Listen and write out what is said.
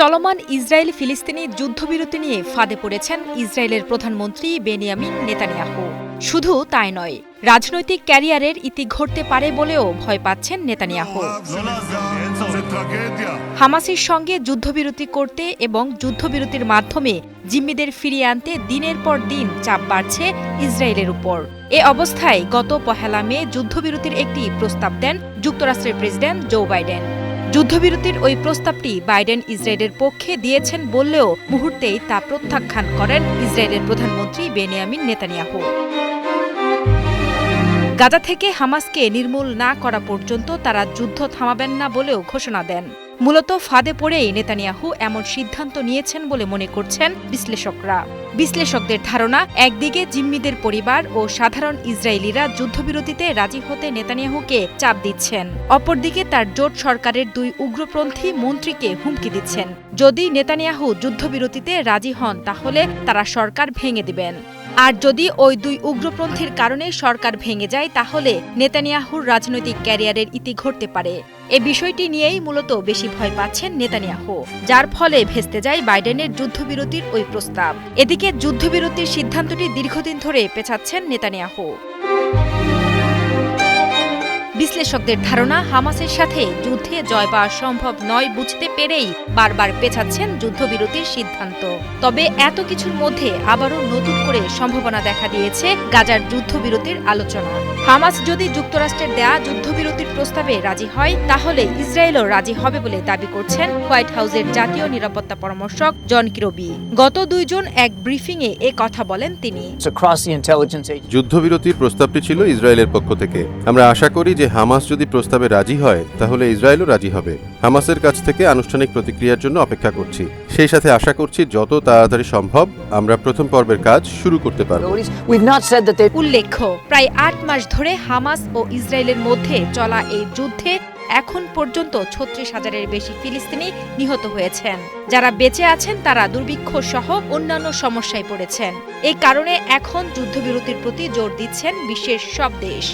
চলমান ইসরায়েল ফিলিস্তিনি যুদ্ধবিরতি নিয়ে ফাঁদে পড়েছেন ইসরায়েলের প্রধানমন্ত্রী বেনিয়ামিন নেতানিয়াহু। শুধু তাই নয়, রাজনৈতিক ক্যারিয়ারের ইতি ঘটতে পারে বলেও ভয় পাচ্ছেন নেতানিয়াহু। হামাসির সঙ্গে যুদ্ধবিরতি করতে এবং যুদ্ধবিরতির মাধ্যমে জিম্মিদের ফিরিয়ে আনতে দিনের পর দিন চাপ বাড়ছে ইসরায়েলের উপর। এ অবস্থায় গত পহেলা মে যুদ্ধবিরতির একটি প্রস্তাব দেন যুক্তরাষ্ট্রের প্রেসিডেন্ট জো বাইডেন। যুদ্ধবিরতির ওই প্রস্তাবটি বাইডেন ইসরায়েলের পক্ষে দিয়েছেন বললেও মুহূর্তেই তা প্রত্যাখ্যান করেন ইসরায়েলের প্রধানমন্ত্রী বেনিয়ামিন নেতানিয়াহু। গাজা থেকে হামাসকে নির্মূল না করা পর্যন্ত তারা যুদ্ধ থামাবেন না বলেও ঘোষণা দেন। মূলত ফাঁদে পড়েই নেতানিয়াহু এমন সিদ্ধান্ত নিয়েছেন বলে মনে করছেন বিশ্লেষকরা। বিশ্লেষকদের ধারণা, একদিকে জিম্মিদের পরিবার ও সাধারণ ইসরায়েলিরা যুদ্ধবিরতিতে রাজি হতে নেতানিয়াহুকে চাপ দিচ্ছেন। অপরদিকে তার জোট সরকারের দুই উগ্রপন্থী মন্ত্রীকে হুমকি দিচ্ছেন। যদি নেতানিয়াহু যুদ্ধবিরতিতে রাজি হন, তাহলে তারা সরকার ভেঙে দিবেন। আর যদি ওই দুই উগ্রপন্থীর কারণে সরকার ভেঙে যায়, তাহলে নেতানিয়াহুর রাজনৈতিক ক্যারিয়ারের ইতি ঘটতে পারে। এ বিষয়টি নিয়েই মূলত বেশি ভয় পাচ্ছেন নেতানিয়াহু, যার ফলে ভেস্তে যায় বাইডেনের যুদ্ধবিরতির ওই প্রস্তাব। এদিকে যুদ্ধবিরতির সিদ্ধান্তটি দীর্ঘদিন ধরে পেছাচ্ছেন নেতানিয়াহু। বিশ্লেষকদের ধারণা হামাসের সাথে যুদ্ধে জয় পাওয়া সম্ভব নয় বুঝতে পেরেই বারবার পেছাচ্ছেন যুদ্ধবিরতির সিদ্ধান্ত। তবে এত কিছুর মধ্যে আবারও নতুন করে সম্ভাবনা দেখা দিয়েছে গাজার যুদ্ধবিরতির আলোচনা। হামাস যদি যুক্তরাষ্ট্রের দেয়া যুদ্ধবিরতির প্রস্তাবে রাজি হয় তাহলে ইসরায়েলও রাজি হবে বলে দাবি করছেন হোয়াইট হাউসের জাতীয় নিরাপত্তা পরামর্শক জন কিরবি। গত দুইজন এক ব্রিফিংয়ে এ কথা বলেন তিনি। যুদ্ধবিরতির প্রস্তাবটি ছিল ইসরায়েলের পক্ষ থেকে। আমরা আশা করি যে হামাস যদি প্রস্তাবে রাজি হয় তাহলে ইসরায়েলও রাজি হবে। হামাসের কাছ থেকে আনুষ্ঠানিক প্রতিক্রিয়ার জন্য অপেক্ষা করছি। সেই সাথে আশা করছি যত তাড়াতাড়ি সম্ভব আমরা প্রথম পর্বের কাজ শুরু করতে পারব। উল্লেখ্য প্রায় আট মাস ধরে হামাস ও ইসরায়েলের মধ্যে চলা এই যুদ্ধে এখন পর্যন্ত ছত্রিশ হাজারের বেশি ফিলিস্তিনি নিহত হয়েছেন। যারা বেঁচে আছেন তারা দুর্ভিক্ষ সহ অন্যান্য সমস্যায় পড়েছেন। এই কারণে এখন যুদ্ধবিরতির প্রতি জোর দিচ্ছেন বিশ্বের সব দেশ।